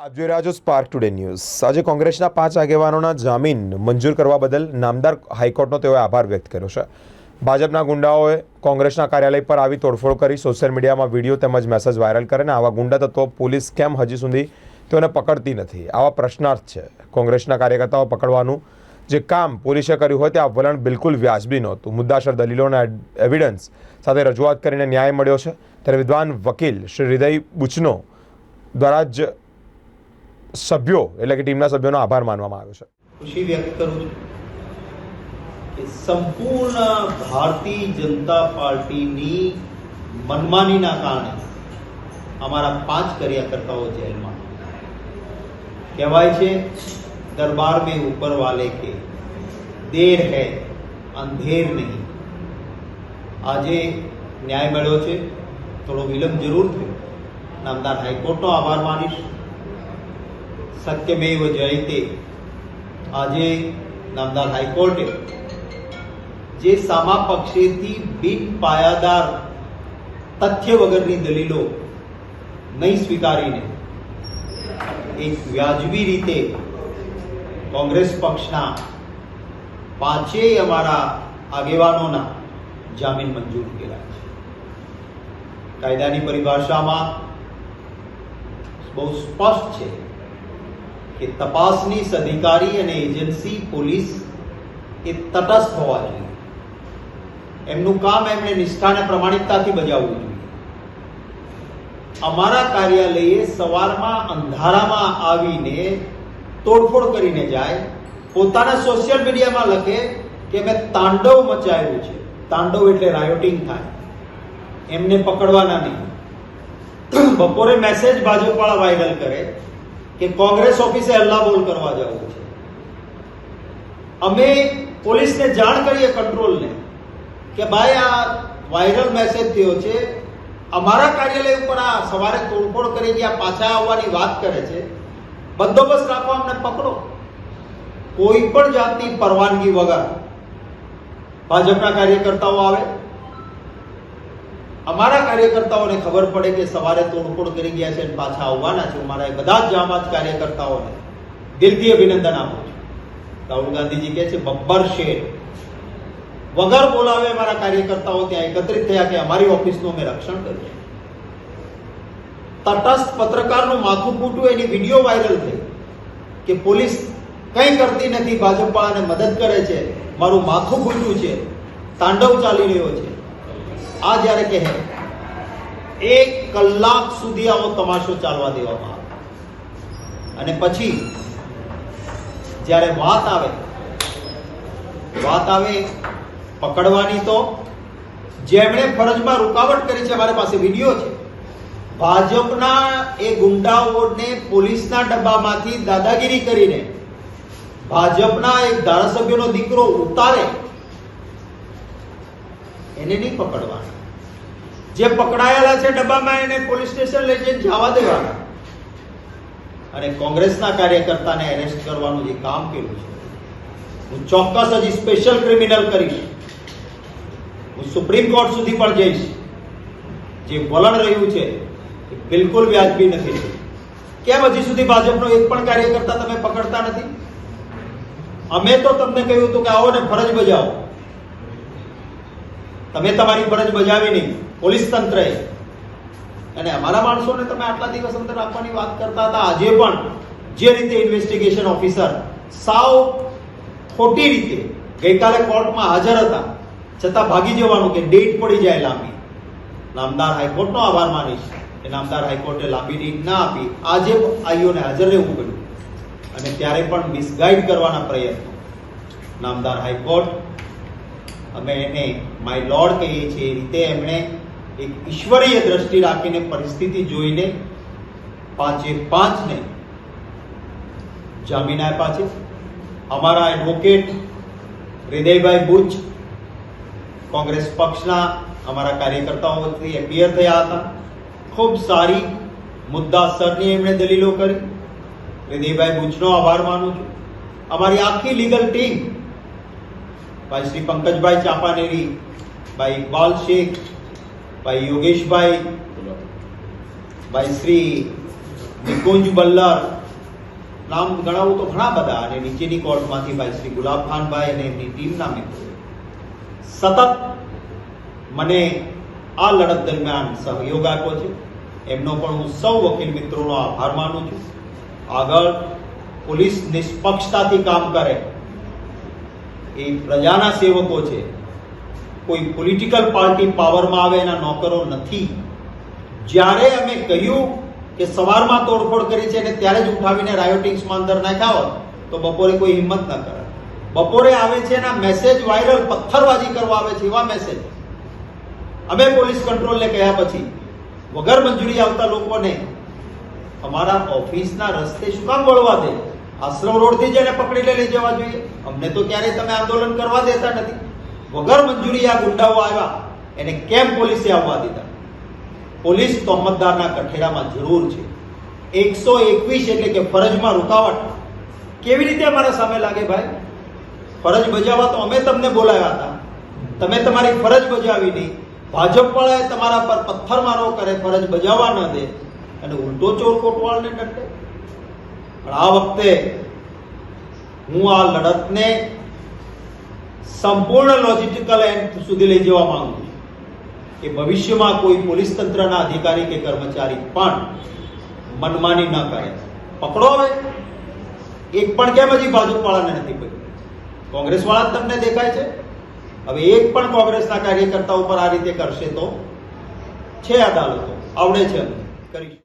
આપ જોઈ રહ્યા છો સ્પાર્ક ટુડે ન્યૂઝ આજે કોંગ્રેસના પાંચ આગેવાનોના જામીન મંજૂર કરવા બદલ નામદાર હાઈકોર્ટનો તેઓએ આભાર વ્યક્ત કર્યો છે. ભાજપના ગુંડાઓએ કોંગ્રેસના કાર્યાલય પર આવી તોડફોડ કરી સોશિયલ મીડિયામાં વીડિયો તેમજ મેસેજ વાયરલ કરે ને આવા ગુંડા તત્વો પોલીસ કેમ હજી સુધી તેઓને પકડતી નથી? આવા પ્રશ્નાર્થ છે. કોંગ્રેસના કાર્યકર્તાઓ પકડવાનું જે કામ પોલીસે કર્યું હોય તે આ વલણ બિલકુલ વ્યાજબી નહોતું. મુદ્દાસર દલીલોના એવિડન્સ સાથે રજૂઆત કરીને ન્યાય મળ્યો છે. ત્યારે વિદ્વાન વકીલ શ્રી હૃદય બુચનો દ્વારા જ સભ્યો, એટલે કે ટીમના સભ્યોનો આભાર માનવામાં આવ્યો છે. ખુશી વ્યક્ત કરું છું કે સંપૂર્ણ ભારતીય જનતા પાર્ટીની મનમાનીના કારણે અમારા પાંચ કાર્યકર્તાઓ જેલમાં કહેવાય છે, દરબાર મેં ઉપર વાલે કે દેર હૈ, અંધેર નહીં. આજે ન્યાય મળ્યો છે. થોડો વિલંબ જરૂર થયો. નામદાર હાઈકોર્ટનો આભાર માનીશ. સત્યમેવ જયતે. આજે નામદાર હાઈકોર્ટે જે સામા પક્ષેથી બિન પાયાદાર તથ્ય વગરની દલીલો નહીં સ્વીકારીને એક વ્યાજબી રીતે કોંગ્રેસ પક્ષના પાંચેય અમારા આગેવાનોના જામીન મંજૂર કર્યા છે. કાયદાની પરિભાષામાં બહુ સ્પષ્ટ છે કે તપાસની અધિકારી અને એજન્સી પોલીસ એ તટસ્થ હોવા જોઈએ. એમનું કામ એમણે નિષ્ઠા અને પ્રમાણિકતાથી બજાવવું જોઈએ. અમારા કાર્યાલયે સવારમાં અંધારામાં આવીને તોડફોડ કરીને જાય, પોતાના સોશિયલ મીડિયામાં લખે કે મેં તાંડવ મચાવ્યું છે. તાંડવ એટલે રાયોટિંગ થાય. એમને પકડવાના નહીં. બપોરે મેસેજ ભાજપવાળા વાયરલ કરે. કે કોંગ્રેસ ઓફિસે હલ્લાબોલ કરવા જવું છે. અમે પોલીસને જાણ કરીએ કંટ્રોલને કે ભાઈ, આ વાયરલ મેસેજ થયો છે. અમારા કાર્યાલય ઉપર આ સવારે તોડફોડ કરી ગયા, પાછા આવવાની વાત કરે છે. બંદોબસ્ત રાખવા અમને પકડો. કોઈ પણ જાતની પરવાનગી વગર ભાજપના કાર્યકર્તાઓ આવે અમારા કાર્યકર્તાઓને ખબર પડે કે સવારે તોડફોડ કરી ગયા છે પાછા આવવાના છે. મારા બધા જ જામાજ કાર્યકર્તાઓને દિલથી અભિનંદન આપું છું. રાહુલ ગાંધીજી કહે છે, બબ્બર શેર. વગર બોલાવે અમારા કાર્યકર્તાઓ ત્યાં એકત્રિત થયા કે અમારી ઓફિસનું અમે રક્ષણ કર્યું તટસ્થ પત્રકારનું માથું ફૂટવું એની વીડિયો વાયરલ થઈ કે પોલીસ કંઈ કરતી નથી, ભાજપવાળાને મદદ કરે છે, મારું માથું ફૂટ્યું છે, તાંડવ ચાલી રહ્યો છે. આ જ્યારે કહે, એક કલાક સુધી આવો તમાશો ચાલવા દેવામાં અને પછી, જ્યારે વાત આવે વાત આવે પકડવાની તો, જેમણે ફરજમાં રૂકાવટ કરી છે, મારી પાસે વીડિયો છે. ભાજપના એ ગુંડાઓને પોલીસના ડબ્બામાંથી દાદાગીરી કરીને, ભાજપના એક ધારાસભ્યનો દીકરો ઉતારે એને નહીં પકડવાના. જે પકડાયેલા છે ડબ્બામાં એને પોલીસ સ્ટેશન લઈ જઈને જવા દેવાના. અને કોંગ્રેસના કાર્યકર્તાને એરેસ્ટ કરવાનું જે કામ કર્યું છે, હું ચોક્કસ હજી સ્પેશિયલ ક્રિમિનલ કરીશ. હું સુપ્રીમ કોર્ટ સુધી પણ જઈશ. જે વલણ રહ્યું છે એ બિલકુલ વ્યાજબી નથી. કેમ હજી સુધી ભાજપનો એક પણ કાર્યકર્તા તમે પકડતા નથી? અમે તો તમને કહ્યું હતું કે આવો ને ફરજ બજાવો. તમે તમારી ફરજ બજાવી નહીં પોલીસ તંત્રએ અને અમારા માણસોને તમે આટલા દિવસ અંદર રાખવાની વાત કરતા હતા. આજે પણ જે રીતે ઇન્વેસ્ટિગેશન ઓફિસર સાવ ખોટી રીતે ગઈકાલે કોર્ટમાં હાજર હતા, છતાં ભાગી જવાનું કે ડેટ પડી જાય લાંબી. નામદાર હાઈકોર્ટનો આભાર માનીશ કે નામદાર હાઈકોર્ટે લાંબી ડેટ ના આપી. આજે આઈઓને હાજર રહેવું પડ્યું. અને ત્યારે પણ મિસગાઈડ કરવાના પ્રયત્નો. નામદાર હાઈકોર્ટ અમે એને માય લોર્ડ કહીએ છીએ. એ રીતે એમણે એક ઈશ્વરીય દ્રષ્ટિ રાખીને પરિસ્થિતિ જોઈને પાંચે પાંચને જામીન આપ્યા છે. અમારા એડવોકેટ હૃદયભાઈ બુચ કોંગ્રેસ પક્ષના અમારા કાર્યકર્તાઓ વતી એપિયર થયા હતા. ખૂબ સારી મુદ્દાસરની એમણે દલીલો કરી. હૃદયભાઈ બુચનો આભાર માનું છું. અમારી આખી લીગલ ટીમ ભાઈ શ્રી પંકજભાઈ ચાપાનેરી, ભાઈ ઇકબાલ શેખ, ભાઈ યોગેશભાઈ, ભાઈ શ્રી નિકુંજ બલ્લર, નામ ગણાવું તો ઘણા બધા અને નીચેની કોર્ટમાંથી ભાઈ શ્રી ગુલાબ ખાનભાઈ અને એમની ટીમના મિત્રો. સતત મને આ લડત દરમિયાન સહયોગ આપ્યો છે. એમનો પણ હું સૌ વકીલ મિત્રોનો આભાર માનું છું. આગળ પોલીસ નિષ્પક્ષતાથી કામ કરે એ પ્રજાના સેવકો છે. કોઈ પોલિટિકલ પાર્ટી પાવરમાં આવે, એના નોકરો નથી. જ્યારે અમે કહ્યું કે સવારમાં તોડફોડ કરી છે અને ત્યારે જ ઉઠાવીને રાયોટિંગ્સમાં અંદર નાખ્યા હોત, તો બપોરે કોઈ હિંમત ન કરે બપોરે આવે છે એના મેસેજ વાયરલ પથ્થરબાજી કરવા આવે છે એવા મેસેજ અમે પોલીસ કંટ્રોલને કહ્યા પછી, વગર મંજૂરી આવતા લોકોને, અમારા ઓફિસના રસ્તે શું કામ વળવા દે? આશ્રમ રોડથી જ એને પકડીને લઈ જવા જોઈએ. અમને તો ક્યારેય તમે આંદોલન કરવા દેતા નથી. વગર મંજૂરી આ ગુંડાઓ આવ્યા, એને કેમ પોલીસે આવવા દીધા? પોલીસ તોહમતદારના કઠેડામાં જરૂર છે. એકસો એકવીસ એટલે કે ફરજમાં રૂકાવટ. કેવી રીતે અમારા સામે લાગે ભાઈ? ફરજ બજાવવા તો અમે તમને બોલાવ્યા હતા. તમે તમારી ફરજ બજાવી નહીં. ભાજપવાળાએ તમારા પર પથ્થરમારો કરે, ફરજ બજાવવા ન દે. અને ઉલટો ચોર કોટવાળને ડંડે પણ આ વખતે હું આ લડતને સંપૂર્ણ લોજિસ્ટિકલ એન્ડ સુધી લઈ જવા માંગુ છું કે ભવિષ્યમાં કોઈ પોલીસ તંત્રના અધિકારી કે કર્મચારી પણ મનમાની ન કરે. પકડો હવે. એક પણ કેમ હજી ભાજપવાળાને નથી પકડ્યું? કોંગ્રેસ વાળા તમને દેખાય છે. હવે એક પણ કોંગ્રેસના કાર્યકર્તા ઉપર આ રીતે કરશે તો? છે અદાલતો આવડે છે કરી